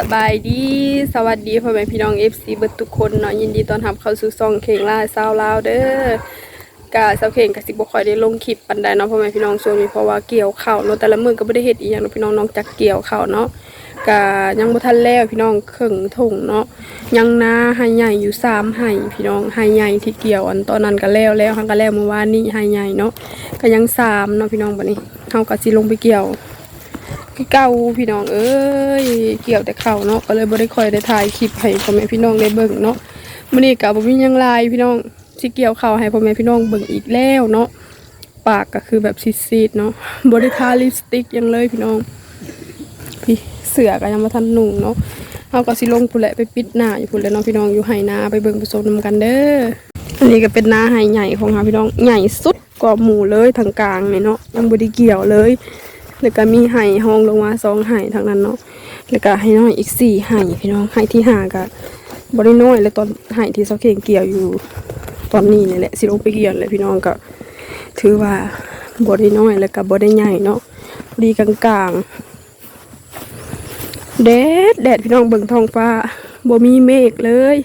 สบายดี สวัสดีพ่อแม่พี่น้อง FC เบิดทุกคนเนาะยินดีต้อนรับเข้าสู่ซองเข่งล่าซาวลาวเด้อกะเซาเข่งกะสิบ่ค่อยได้ลงคลิปปานใดเนาะพ่อแม่พี่น้องช่วงนี้เพราะว่าเกี่ยวข้าวเนาะแต่ละมื้อก็บ่ได้เฮ็ดอีหยังเนาะพี่น้องนอกจากเกี่ยวข้าวเนาะกะยังบ่ทันแล้วพี่น้องครึ่งถุงเนาะยังนาให้ใหญ่อยู่3ให้พี่น้องให้ใหญ่ที่เกี่ยวอันตอนนั้นก็แล้วแล้วหังก็แล้วเมื่อวานนี้ให้ใหญ่เนาะก็ยังสามเนาะพี่น้องบัดนี้เฮาก็สิลงไปเกี่ยว เก่าพี่น้องเอ้ยเกี่ยวแต่เข่าเนาะก็เลยบ่ได้ค่อยได้ถ่ายคลิปให้พ่อแม่พี่น้องได้เบิ่งเนาะมื้อนี้ก็บ่มีหยังลายพี่น้องสิเกี่ยวเข้าให้พ่อแม่พี่น้องเบิ่งอีกแล้วเนาะปากก็คือแบบซีดๆเนาะบ่ได้ทาลิปสติกยังเลยพี่น้อง พี่เสือก็ยังบ่ทันหนุ่งเนาะเฮาก็สิลงพุ่นแหละไปปิดหน้าอยู่พุ่นแหล้วเนาะพี่น้องอยู่ไหนาไปเบิ่งไปชมนำกันเด้ออันนี้ก็เป็นหน้าไหใหญ่ของเฮาพี่น้องใหญ่สุดกว่าหมู่เลยทางกลางนี่เนาะยังบ่ได้เกี่ยวเลย แล้วก็มีไห่ห้องลงมาสองไห่ทางนั้นเนาะแล้วก็ไห่น้อยอีกสี่ไห่พี่น้องไห่ที่ห้าก็บริน้อยแล้วตอนไห่ที่เสาเข่งเกี่ยวอยู่ตอนนี้นี่แหละสิลงไปเกี่ยวเลยพี่น้องก็ ถือว่าบริน้อยแล้วก็บริใหญ่เนาะดีกลางๆแดดแดดพี่น้องเบิ่งท้องฟ้าบ่มีเมฆเลย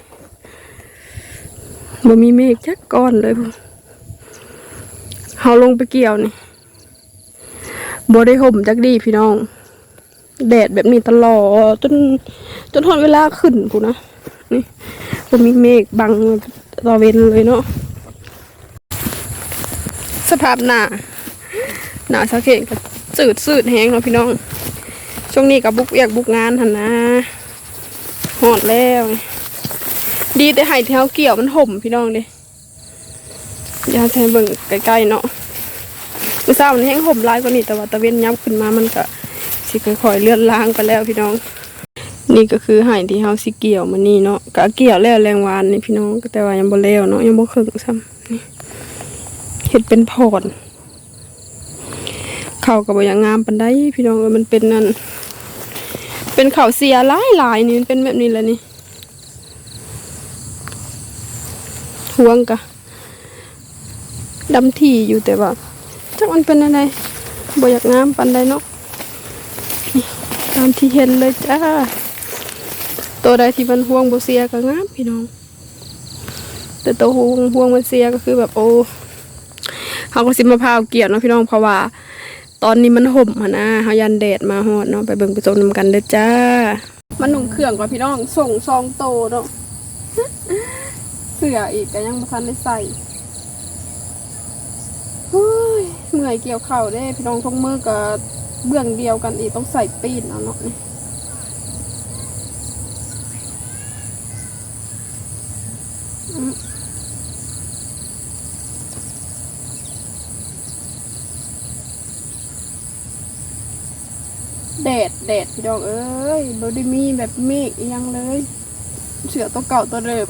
บ่มีเมฆจักก้อนเลยเฮาลงไปเกี่ยวนี่ บ่ได้ห่มจักดีพี่น้อง แดดแบบนี้ตลอดจนจนทอนเวลาขึ้นกูนะนี่ผมมีเมฆบังตอเวนเลยเนาะสภาพหนาหนาสะเข่งก็สืดสืดแห้งเนาะพี่น้อง ช่วงนี้กับบุกเอียกบุกงานหันนะหอดแล้ว ดีแต่ไห้เท้าเกี่ยวมันห่มพี่น้องเด้ยาแทนเบิ่งใกล้ๆเนาะ มื่อเช้ามันแห้งห่มร้ายกว่านี้แต่ว่าตะเวนยับขึ้นมามันก็สิค่อยๆเลื่อนล้างไปแล้วพี่น้อง นี่ก็คือไห่ที่เฮาสิเกี่ยวมันนี่เนาะก็เกี่ยวแล้วแรงวานนี่พี่น้องแต่ว่ายังบ่แล้วเนาะยังบ่ครึ่งซ้ำนี่เฮ็ดเป็นพรเข้าก็บ่อย่างงามปานใดพี่น้องมันเป็นนั่นเป็นเข้าเสียหลายๆนี่มันเป็นแบบนี้แหละนี่ห่วงกะดำที่อยู่แต่ว่า จักมันเป็นอะไรบ่อยากงามปันใดเนาะตามที่เห็นเลยจ้า ตัวใดที่มันห่วงบ่เสียก็งามพี่น้อง แต่ตัวห่วงห่วงมันเสียก็คือแบบโอ้เขาก็สิมาพร้าวเกลียดเนาะพี่น้องเพราะว่า ตอนนี้มันห่มหนะเฮายันแดดมาฮอดเนาะไปเบิ่งไปชมนำกันเด้อจ้า มันหนุ่งเครื่องก่อนพี่น้องส่งซองโตเนาะเสื้ออีกก็ยังบ่ทันได้ใส่ เฮ้ย เมื่อยเกี่ยวเข่าได้พี่น้องทงมือกับเบื้องเดียวกันอีกต้องใส่ปีนเอาเนาะแดดแดดพี่น้องเอ้ยบได้มีแบบเมฆยังเลย เสือตัวเก่าตัวเดิม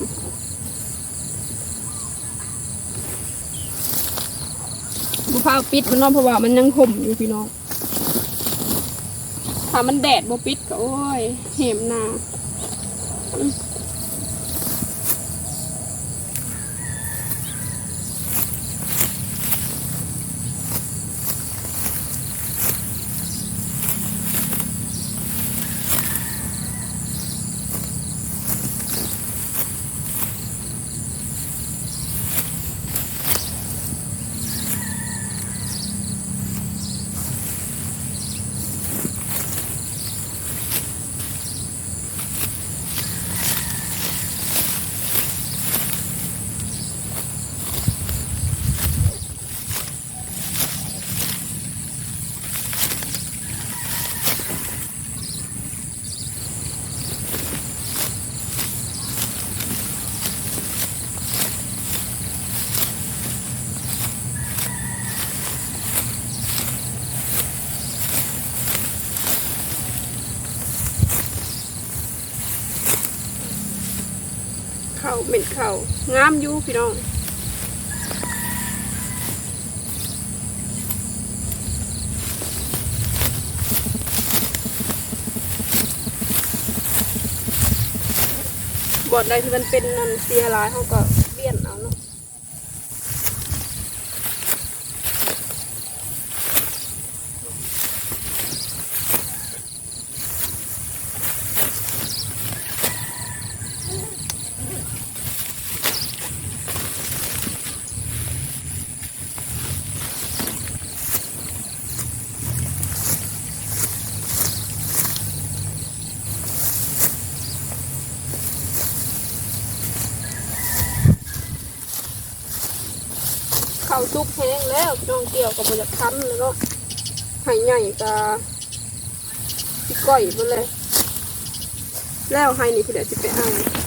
บุพาปิดมันเนอนเพราะว่ามันยังห่มอยู่พี่น้องถ้ามันแดดบ่ปิดก็โอ้ย เหมหนา เหม็นเข่างามอยู่พี่น้องบอดใดที่มันเป็นนันเสียร้ายเขาก็เบี้ยนเอาเนาะ ซุกแห้งแล้วพี่น้องเกี่ยวกับบอยากคั้นแล้วก็ไห่ใหญ่กับก้อยไปเลย แล้วไห่นี่คือเดี๋ยวจะไปอ่า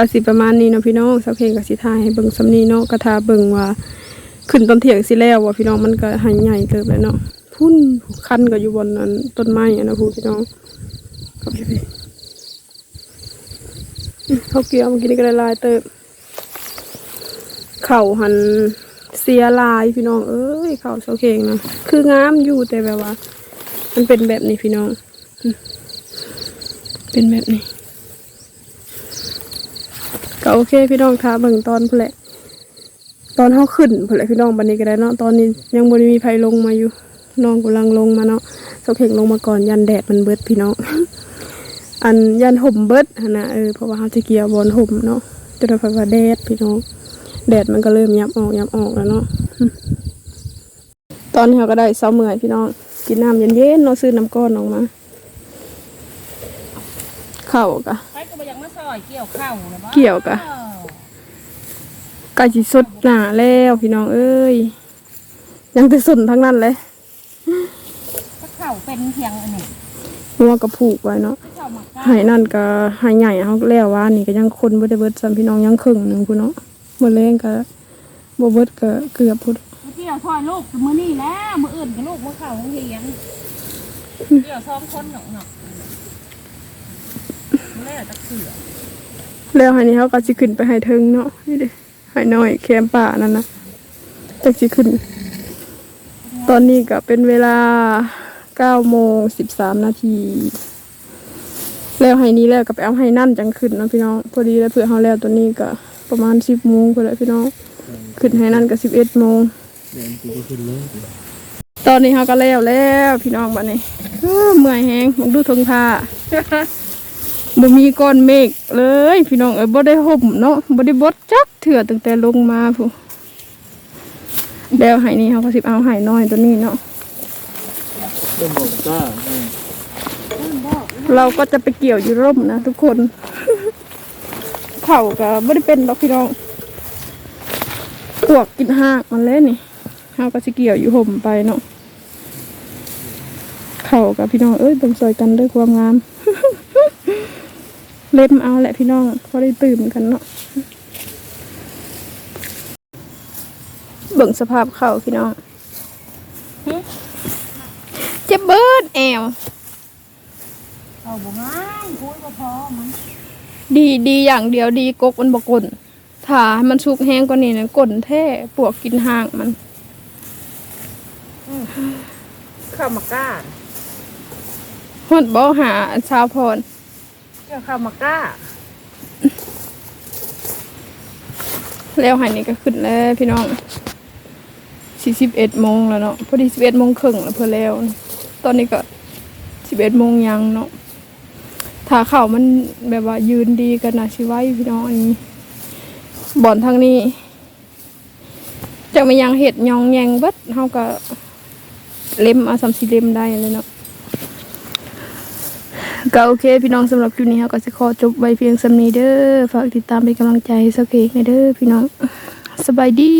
ก็สิประมาณนี้เนาะพี่น้องสักเพลงก็สิถ่ายให้เบิ่งสำนีเนาะกระทาเบิ่งว่า ขึ้นต้นเถียงสิแล้วว่าพี่น้องมันก็หายใหญ่เติบแล้วเนาะพุ่นคันก็อยู่บนนั้นต้นไม้อะนะพูพี่น้องก็พี่พี่เขาเกี่ยวเมื่อกี้นี่ก็ได้ลายเติบเข่าหันเสียลายพี่น้อง เอ้ยเข้าเสาเข่งนะคืองามอยู่แต่แบบว่า มันเป็นแบบนี้พี่น้อง เป็นแบบนี้ ก็โอเค พี่น้องค่ะเบิ่งตอนพุ่นแหละตอนเฮาขึ้นพุ่นแหละพี่น้องบัดนี้ก็ได้เนาะตอนนี้ยังบ่ได้มีไผลงมาอยู่น้องกำลังลงมาเนาะเสาเข่งลงมาก่อนยันแดดมันเบิดพี่น้อง อันยันห่มเบิดหั้นนะเออเพราะว่าเฮาสิเกี่ยวบอลห่มเนาะจนว่าแดดพี่น้อง แดดมันก็เริ่มยับออกยับออกแล้วเนาะตอนนี้เราก็ได้เสาเมื่อยพี่น้องกินน้ำเย็นๆเนาะซื้อน้ำก้อนออกมา ข่ากะใครก็บ่อยังมาซอยเกี่ยวข้าวนะบ่เกี่ยวกะใกล้สิสดหนาแล้วพี่น้องเอ้ยยังแต่สนทั้งนั้นเลยถ้าข้าวเป็นเพียงอันนี้หัวกระผูกไว้เนาะถ้าข้าวหมักกะหายนั่นก็หายใหญ่เขาแล้วว่านี่ก็ยังคนบ่ได้เบิดซ้ำพี่น้องยังครึ่งหนึงพุ่นเนาะบ่แรงก็บ่เบิดก็เกือบพุ่นเกี่ยวซอยลูกมื้อนี้แหล้วมื้ออื่นก็ลูกมื้อข้าวโรงเรียนเกี่ยวสองคนหนอกหนอก แล้วตะเขือแล้วหายนี้เขาก็สิขึ้นไปให้เทิงเนาะนี่เด้หายน้อยแคมป่านั่นนะจักสิขึ้น ตอนนี้ก็เป็นเวลา9โมง13นาทีแล้วไห้นี้แล้วก็ไปเอาไห้นั่นจังขึ้นนะพี่น้องพอดีแล้วเพื่อเขาแล้วตัวนี้ก็ประมาณ10โมงพอแล้วพี่น้องขึ้นไห้นั่นก็11โมงเดินกูก็ขึ้นเลยตอนนี้เขาก็แล้วแล้วพี่น้องบัดนี้เอ้อเมื่อยแฮงมองดูทงผ้า บ่มีก้อนเมฆเลย พี่น้องเอ้ยบ่ได้ห่มเนาะบ่ได้บดจักเถื่อตั้งแต่ลงมาผู้แล้วไห้นี่เขาก็สิเอาไห้น้อยตัวนี้เนาะเดินบอกจ้าเราก็จะไปเกี่ยวอยู่ร่มนะทุกคนเข่าก็บ่ได้เป็นดอกพี่น้องปวกกินหากมันเลยนี่เขาก็สิเกี่ยวอยู่ห่มไปเนาะเข่ากับพี่น้องเอ้ยเบิ่งซอยกันด้วยความงาม เล็บเอาแหละพี่น้องพอได้ตื่นกันเนาะเบิ่งสภาพเข่าพี่น้องเจ็บเบิดแอวเอาบ่งามคุยบ่พอมันดีดีอย่างเดียวดีกกมันบกลนถ้าให้มันสุกแห้งกว่านี้นะกลนแท้ปวกกินห่างมันข้าวหมักกะฮอดบ่หาชาวพร เกี่ยวข้ามักกะแล้วหายนี่ก็ขึ้นแล้วพี่น้องสี่สิบเอ็ดโมงแล้วเนาะพอดีสิบเอ็ดโมงครึ่งแล้วเพื่อแล้ว ตอนนี้ก็สิบเอ็ดโมงยังเนาะถ้าเข่ามันแบบว่ายืนดีกันนะชิไว้พี่น้องอันนี้บ่อนทางนี้จะไม่ยังเห็ดยองแยงเบิดเฮาก็เล็มอาสามสีเล็มได้เลยเนาะ ก็โอเค พี่น้องสำหรับคลิปนี้เฮาก็สิขอจบไว้เพียงสำนี้เด้อฝากติดตามเป็นกำลังใจสักเกกในเด้อพี่น้องสบายดี